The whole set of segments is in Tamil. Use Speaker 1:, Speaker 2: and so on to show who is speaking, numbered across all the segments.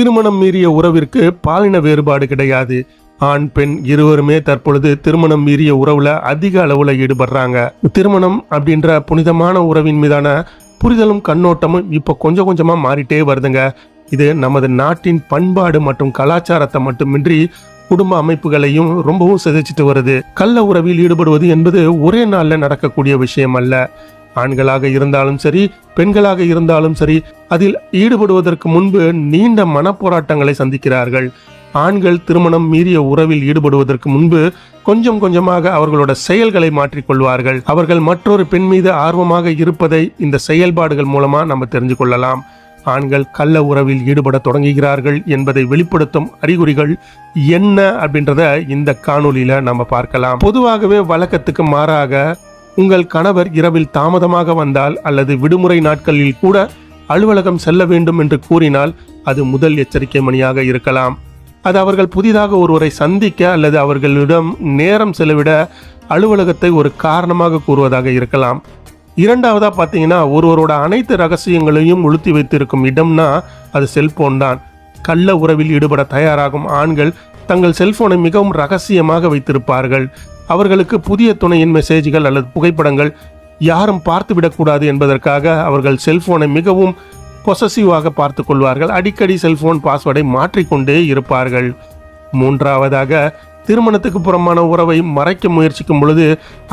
Speaker 1: திருமணம் மீறிய உறவிற்கு பாலின வேறுபாடு கிடையாது. ஆண் பெண் இருவருமே தற்பொழுது திருமணம் மீறிய உறவுல அதிக அளவுல ஈடுபடுறாங்க. திருமணம் அப்படின்ற புனிதமான உறவின் மீதான புரிதலும் கண்ணோட்டமும் இப்போ கொஞ்சம் கொஞ்சமா மாறிட்டே வருதுங்க. இது நமது நாட்டின் பண்பாடு மற்றும் கலாச்சாரத்தை மட்டுமின்றி குடும்ப அமைப்புகளையும் ரொம்பவும் சிதைச்சிட்டு வருது. கள்ள உறவில் ஈடுபடுவது என்பது ஒரே நாளில் நடக்கக்கூடிய விஷயம் அல்ல. ஆண்களாக இருந்தாலும் சரி பெண்களாக இருந்தாலும் சரி அதில் ஈடுபடுவதற்கு முன்பு நீண்ட மனப்போராட்டங்களை சந்திக்கிறார்கள். ஆண்கள் திருமணம் மீறிய உறவில் ஈடுபடுவதற்கு முன்பு கொஞ்சம் கொஞ்சமாக அவர்களோட செயல்களை மாற்றிக்கொள்வார்கள் அவர்கள் மற்றொரு பெண் மீது ஆர்வமாக இருப்பதை இந்த செயல்பாடுகள் மூலமா நம்ம தெரிஞ்சு கொள்ளலாம். ஆண்கள் கள்ள உறவில் ஈடுபட தொடங்குகிறார்கள் என்பதை வெளிப்படுத்தும் அறிகுறிகள் என்ன அப்படின்றத இந்த காணொளியில நம்ம பார்க்கலாம். பொதுவாகவே வழக்கத்துக்கு மாறாக உங்கள் கணவர் இரவில் தாமதமாக வந்தால் அல்லது விடுமுறை நாட்களில் கூட அலுவலகம் செல்ல வேண்டும் என்று கூறினால் அது முதல் எச்சரிக்கை மணியாக இருக்கலாம். அது அவர்கள் புதிதாக ஒருவரை சந்திக்க அல்லது அவர்களிடம் நேரம் செலவிட அலுவலகத்தை ஒரு காரணமாக கூறுவதாக இருக்கலாம். இரண்டாவதா பார்த்தீங்கன்னா ஒருவரோட அனைத்து ரகசியங்களையும் உளுத்தி வைத்திருக்கும் இடம்னா அது செல்போன் தான். கள்ள உறவில் ஈடுபட தயாராகும் ஆண்கள் தங்கள் செல்போனை மிகவும் ரகசியமாக வைத்திருப்பார்கள். அவர்களுக்கு புதிய துணையின் மெசேஜ்கள் அல்லது புகைப்படங்கள் யாரும் பார்த்து விடக்கூடாது என்பதற்காக அவர்கள் செல்போனை மிகவும் பொசசிவாக பார்த்து கொள்வார்கள். அடிக்கடி செல்போன் பாஸ்வேர்டை மாற்றிக்கொண்டே இருப்பார்கள். மூன்றாவதாக திருமணத்துக்கு புறமான உறவை மறைக்க முயற்சிக்கும் பொழுது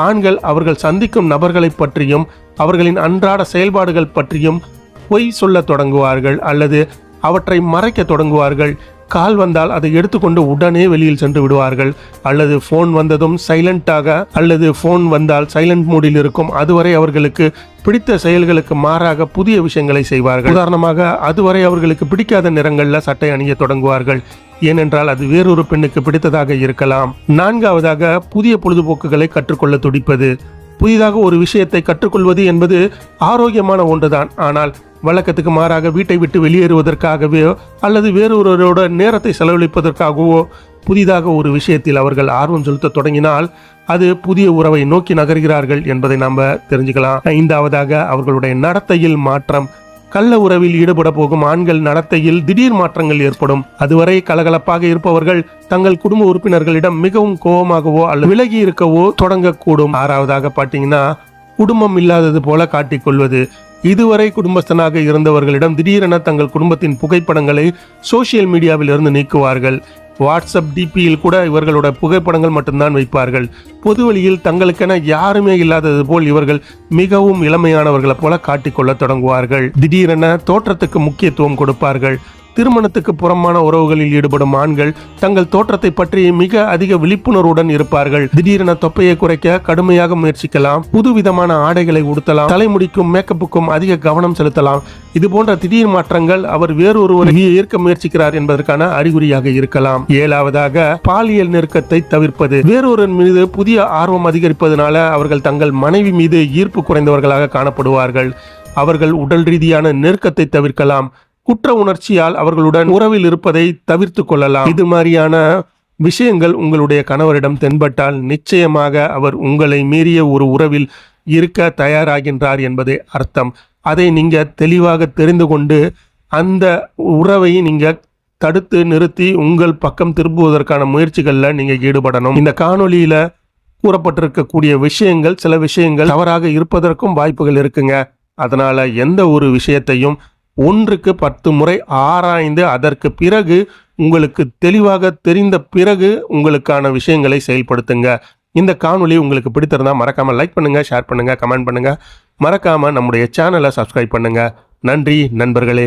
Speaker 1: ஆண்கள் அவர்கள் சந்திக்கும் நபர்களை பற்றியும் அவர்களின் அன்றாட செயல்பாடுகள் பற்றியும் பொய் சொல்லத் தொடங்குவார்கள் அல்லது அவற்றை மறைக்க தொடங்குவார்கள். கால் வந்தால் அதை எடுத்துக்கொண்டு உடனே வெளியில் சென்று விடுவார்கள். அல்லது ஃபோன் வந்ததும் சைலண்டாக அல்லது ஃபோன் வந்தால் சைலண்ட் மூடில் இருக்கும். அதுவரை அவர்களுக்கு பிடித்த செயல்களுக்கு மாறாக புதிய விஷயங்களை செய்வார்கள். உதாரணமாக அதுவரை அவர்களுக்கு பிடிக்காத நிறங்களில் சட்டை அணிய தொடங்குவார்கள். ஏனென்றால் அது வேறொரு பெண்ணுக்கு பிடித்ததாக இருக்கலாம். நான்காவதாக புதிய பொழுதுபோக்குகளை கற்றுக்கொள்ள துடிப்பது. புதிதாக ஒரு விஷயத்தை கற்றுக்கொள்வது என்பது ஆரோக்கியமான ஒன்றுதான். ஆனால் வழக்கத்துக்கு மாறாக வீட்டை விட்டு வெளியேறுவதற்காகவோ அல்லது வேறொருவரோட நேரத்தை செலவழிப்பதற்காகவோ புதிதாக ஒரு விஷயத்தில் அவர்கள் ஆர்வம் செலுத்த தொடங்கினால் அது புதிய உறவை நோக்கி நகர்கிறார்கள் என்பதை நாம் தெரிஞ்சுக்கலாம். ஐந்தாவதாக அவர்களுடைய நடத்தையில் மாற்றம். கள்ள உறவில் ஈடுபட போகும் ஆண்கள் நடத்தையில் திடீர் மாற்றங்கள் ஏற்படும். அதுவரை கலகலப்பாக இருப்பவர்கள் தங்கள் குடும்ப உறுப்பினர்களிடம் மிகவும் கோபமாகவோ அல்லது விலகி இருக்கவோ தொடங்கக்கூடும். ஆறாவதாக பார்த்தீங்கன்னா குடும்பம் இல்லாதது போல காட்டிக்கொள்வது இதுவரை குடும்பஸ்தனாக இருந்தவர்களிடம் திடீரென தங்கள் குடும்பத்தின் புகைப்படங்களை சோசியல் மீடியாவில் இருந்து நீக்குவார்கள். வாட்ஸ்அப் டிபியில் கூட இவர்களோட புகைப்படங்கள் மட்டும்தான் வைப்பார்கள். பொதுவெளியில் தங்களுக்கென யாருமே இல்லாதது போல் இவர்கள் மிகவும் இளமையானவர்களைப் போல காட்டிக்கொள்ள தொடங்குவார்கள். திடீரென தோற்றத்துக்கு முக்கியத்துவம் கொடுப்பார்கள். திருமணத்துக்கு புறமான உறவுகளில் ஈடுபடும் ஆண்கள் தங்கள் தோற்றத்தை பற்றி மிக அதிக விழிப்புணர்வுடன் இருப்பார்கள். திடீரென தொப்பையை குறைக்க கடுமையாக முயற்சிக்கலாம். புதுவிதமான ஆடைகளை உடுத்தலாம். தலைமுடிக்கும் மேக்கப்புக்கும் அதிக கவனம் செலுத்தலாம். இது போன்ற திடீர் மாற்றங்கள் அவர் வேறொருவரை ஈர்க்க முயற்சிக்கிறார் என்பதற்கான அறிகுறியாக இருக்கலாம். ஏழாவதாக பாலியல் நெருக்கத்தை தவிர்ப்பது. வேறொருவன் மீது புதிய ஆர்வம் அதிகரிப்பதனால அவர்கள் தங்கள் மனைவி மீது ஈர்ப்பு குறைந்தவர்களாக காணப்படுவார்கள். அவர்கள் உடல் ரீதியான நெருக்கத்தை தவிர்க்கலாம். குற்ற உணர்ச்சியால் அவர்களுடன் உறவில் இருப்பதை தவிர்த்து கொள்ளலாம். இது மாதிரியான விஷயங்கள் உங்களுடைய கணவரிடம் தென்பட்டால் நிச்சயமாக அவர் உங்களை மீறிய ஒரு உறவில் இருக்க தயாராகின்றார் என்பதே அர்த்தம். அதை நீங்கள் தெளிவாக தெரிந்து கொண்டு அந்த உறவை நீங்கள் தடுத்து நிறுத்தி உங்கள் பக்கம் திரும்புவதற்கான முயற்சிகளில் நீங்கள் ஈடுபடணும். இந்த காணொலியில் கூறப்பட்டிருக்கக்கூடிய விஷயங்கள் சில விஷயங்கள் தவறாக இருப்பதற்கும் வாய்ப்புகள் இருக்குங்க. அதனால் எந்த ஒரு விஷயத்தையும் ஒன்றுக்கு பத்து முறை ஆராய்ந்து அதற்கு பிறகு உங்களுக்கு தெளிவாக தெரிந்த பிறகு உங்களுக்கான விஷயங்களை செயல்படுத்துங்க. இந்த காணொலி உங்களுக்கு பிடித்திருந்தா மறக்காமல் லைக் பண்ணுங்கள் ஷேர் பண்ணுங்கள் கமெண்ட் பண்ணுங்கள் மறக்காமல் நம்முடைய சேனலை சப்ஸ்கிரைப் பண்ணுங்கள் நன்றி நண்பர்களே.